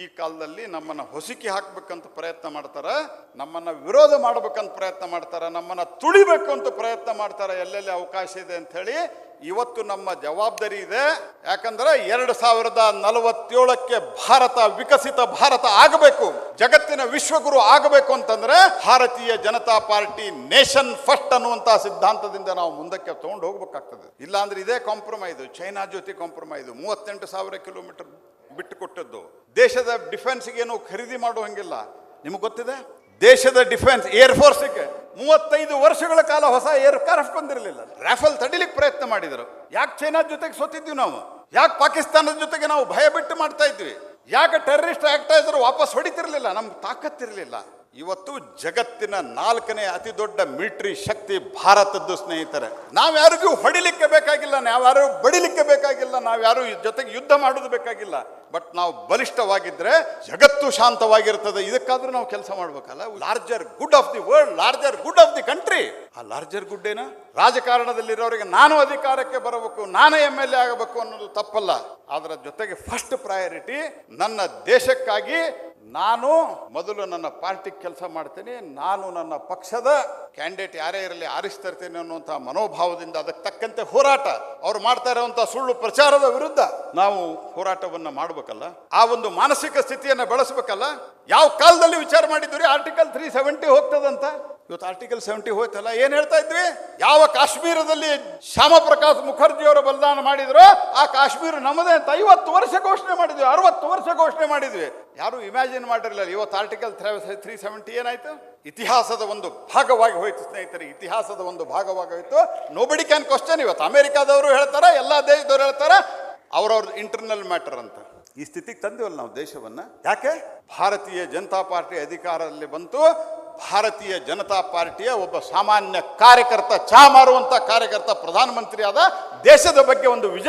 ಈ ಕಾಲದಲ್ಲಿ ನಮ್ಮನ್ನ ಹೊಸಕಿ ಹಾಕ್ಬೇಕಂತ ಪ್ರಯತ್ನ ಮಾಡ್ತಾರೆ, ನಮ್ಮನ್ನ ವಿರೋಧ ಮಾಡ್ಬೇಕಂತ ಪ್ರಯತ್ನ ಮಾಡ್ತಾರೆ, ನಮ್ಮನ್ನ ತುಳಿಬೇಕು ಅಂತ ಪ್ರಯತ್ನ ಮಾಡ್ತಾರೆ, ಎಲ್ಲೆಲ್ಲಿ ಅವಕಾಶ ಇದೆ ಅಂತ ಹೇಳಿ ಇವತ್ತು ನಮ್ಮ ಜವಾಬ್ದಾರಿ ಇದೆ. ಯಾಕಂದ್ರೆ ಎರಡು ಸಾವಿರದ ನಲವತ್ತೇಳಕ್ಕೆ ಭಾರತ, ವಿಕಸಿತ ಭಾರತ ಆಗಬೇಕು, ಜಗತ್ತಿನ ವಿಶ್ವಗುರು ಆಗಬೇಕು ಅಂತಂದ್ರೆ ಭಾರತೀಯ ಜನತಾ ಪಾರ್ಟಿ ನೇಷನ್ ಫಸ್ಟ್ ಅನ್ನುವಂತಹ ಸಿದ್ಧಾಂತದಿಂದ ನಾವು ಮುಂದಕ್ಕೆ ತಗೊಂಡು ಹೋಗ್ಬೇಕಾಗ್ತದೆ. ಇಲ್ಲಾಂದ್ರೆ ಇದೇ ಕಾಂಪ್ರಮೈಸ್, ಚೈನಾ ಜೊತೆ ಕಾಂಪ್ರಮೈಸ್, ಮೂವತ್ತೆಂಟು ಸಾವಿರ ಕಿಲೋಮೀಟರ್ ಬಿಟ್ಟು ಕೊಟ್ಟದ್ದು ದೇಶದ ಡಿಫೆನ್ಸ್ಗೆ ಏನು ಖರೀದಿ ಮಾಡುವಂಗಿಲ್ಲ ನಿಮಗೆ ಗೊತ್ತಿದೆ? ದೇಶದ ಡಿಫೆನ್ಸ್, ಏರ್ ಫೋರ್ಸ್ಗೆ ಮೂವತ್ತೈದು ವರ್ಷಗಳ ಕಾಲ ಹೊಸ ಏರ್ ಕ್ರಾಫ್ಟ್ ಬಂದಿರಲಿಲ್ಲ. ರಾಫೆಲ್ ತಡಿಲಿಕ್ಕೆ ಪ್ರಯತ್ನ ಮಾಡಿದರು. ಯಾಕೆ ಚೈನಾ ಜೊತೆಗೆ ಸೋತಿದ್ವಿ ನಾವು? ಯಾಕೆ ಪಾಕಿಸ್ತಾನದ ಜೊತೆಗೆ ನಾವು ಭಯ ಬಿಟ್ಟು ಮಾಡ್ತಾ ಇದ್ವಿ? ಯಾಕೆ ಟೆರರಿಸ್ಟ್ ಆಗ್ತಾ ವಾಪಸ್ ಹೊಡಿತಿರ್ಲಿಲ್ಲ? ನಮ್ಗೆ ತಾಕತ್ತಿರಲಿಲ್ಲ. ಇವತ್ತು ಜಗತ್ತಿನ ನಾಲ್ಕನೇ ಅತಿ ದೊಡ್ಡ ಮಿಲಿಟರಿ ಶಕ್ತಿ ಭಾರತದ್ದು ಸ್ನೇಹಿತರೆ. ನಾವ್ಯಾರಿಗೂ ಹೊಡಿಲಿಕ್ಕೆ ಬೇಕಾಗಿಲ್ಲ ನಾವ್ಯಾರು ಬಡಿಲಿಕ್ಕೆ ಬೇಕಾಗಿಲ್ಲ ನಾವ್ಯಾರು ಜೊತೆಗೆ ಯುದ್ಧ ಮಾಡೋದು ಬೇಕಾಗಿಲ್ಲ. ಬಟ್ ನಾವು ಬಲಿಷ್ಠವಾಗಿದ್ರೆ ಜಗತ್ತು ಶಾಂತವಾಗಿರ್ತದೆ. ಇದಕ್ಕಾದ್ರೂ ನಾವು ಕೆಲಸ ಮಾಡ್ಬೇಕಲ್ಲ? Larger good of the world larger good of ಆ ಲಾರ್ಜರ್ ಗುಡ್ ಏನ ರಾಜಕಾರಣದಲ್ಲಿರೋರಿಗೆ ನಾನು ಅಧಿಕಾರಕ್ಕೆ ಬರಬೇಕು, ನಾನು ಎಂ ಎಲ್ ಎ ಆಗಬೇಕು ಅನ್ನೋದು ತಪ್ಪಲ್ಲ. ಅದರ ಜೊತೆಗೆ ಫಸ್ಟ್ ಪ್ರಯಾರಿಟಿ ನನ್ನ ದೇಶಕ್ಕಾಗಿ ನಾನು ಮೊದಲು ನನ್ನ ಪಾರ್ಟಿ ಕೆಲಸ ಮಾಡ್ತೇನೆ, ನಾನು ನನ್ನ ಪಕ್ಷದ ಕ್ಯಾಂಡಿಡೇಟ್ ಯಾರೇ ಇರಲಿ ಆರಿಸ್ತಿರ್ತೇನೆ ಅನ್ನುವಂಥ ಮನೋಭಾವದಿಂದ ಅದಕ್ಕೆ ತಕ್ಕಂತೆ ಹೋರಾಟ. ಅವ್ರು ಮಾಡ್ತಾ ಇರುವಂತಹ ಸುಳ್ಳು ಪ್ರಚಾರದ ವಿರುದ್ಧ. ನಾವು ಹೋರಾಟವನ್ನು ಮಾಡಬೇಕಲ್ಲ, ಆ ಒಂದು ಮಾನಸಿಕ ಸ್ಥಿತಿಯನ್ನು ಬಳಸಬೇಕಲ್ಲ, ಯಾವ ಕಾಲದಲ್ಲಿ ವಿಚಾರ ಮಾಡಿದ್ವಿ ಆರ್ಟಿಕಲ್ ತ್ರೀ ಸೆವೆಂಟಿ ಹೋಗ್ತದಂತ? ಇವತ್ತು ಆರ್ಟಿಕಲ್ ಸೆವೆಂಟಿ ಹೋಯ್ತಲ್ಲ, ಏನು ಹೇಳ್ತಾ ಇದ್ವಿ? ಯಾವ ಕಾಶ್ಮೀರದಲ್ಲಿ ಶ್ಯಾಮ ಪ್ರಕಾಶ್ ಮುಖರ್ಜಿ ಅವರು ಬಲಿದಾನ ಮಾಡಿದ್ರು, ಆ ಕಾಶ್ಮೀರ ನಮ್ಮದೇ ಅಂತ ಐವತ್ತು ವರ್ಷ ಘೋಷಣೆ ಮಾಡಿದ್ವಿ, ಅರವತ್ತು ವರ್ಷ ಘೋಷಣೆ ಮಾಡಿದ್ವಿ. ಯಾರು ಇಮ್ಯಾಜಿನ್ ಮಾಡಿರಲಿಲ್ಲ, ಇವತ್ತು ಆರ್ಟಿಕಲ್ ತ್ರೀ ಸೆವೆಂಟಿ ಏನಾಯ್ತು? ಇತಿಹಾಸದ ಒಂದು ಭಾಗವಾಗಿ ಹೋಯ್ತು ಸ್ನೇಹಿತರೆ, ಇತಿಹಾಸದ ಒಂದು ಭಾಗವಾಗಿ ಹೋಯ್ತು. ನೋಬಡಿ ಕ್ಯಾನ್ ಕ್ವಶನ್ ಇವತ್ತು. ಅಮೆರಿಕಾದವರು ಹೇಳ್ತಾರೆ, ಎಲ್ಲ ದೇಶದವರು ಹೇಳ್ತಾರೆ ಅವ್ರವ್ರ ಇಂಟರ್ನಲ್ ಮ್ಯಾಟರ್ ಅಂತ. ಈ ಸ್ಥಿತಿಗೆ ತಂದಿವಲ್ಲ ನಾವು ದೇಶವನ್ನ. ಯಾಕೆ? ಭಾರತೀಯ ಜನತಾ ಪಾರ್ಟಿ ಅಧಿಕಾರದಲ್ಲಿ ಬಂತು. ಭಾರತೀಯ ಜನತಾ ಪಾರ್ಟಿಯ ಒಬ್ಬ ಸಾಮಾನ್ಯ ಕಾರ್ಯಕರ್ತ ಚಹಾ ಮಾರುವಂತ ಕಾರ್ಯಕರ್ತ ಪ್ರಧಾನಮಂತ್ರಿ ಆದ ದೇಶದ ಬಗ್ಗೆ ಒಂದು ವಿಷನ್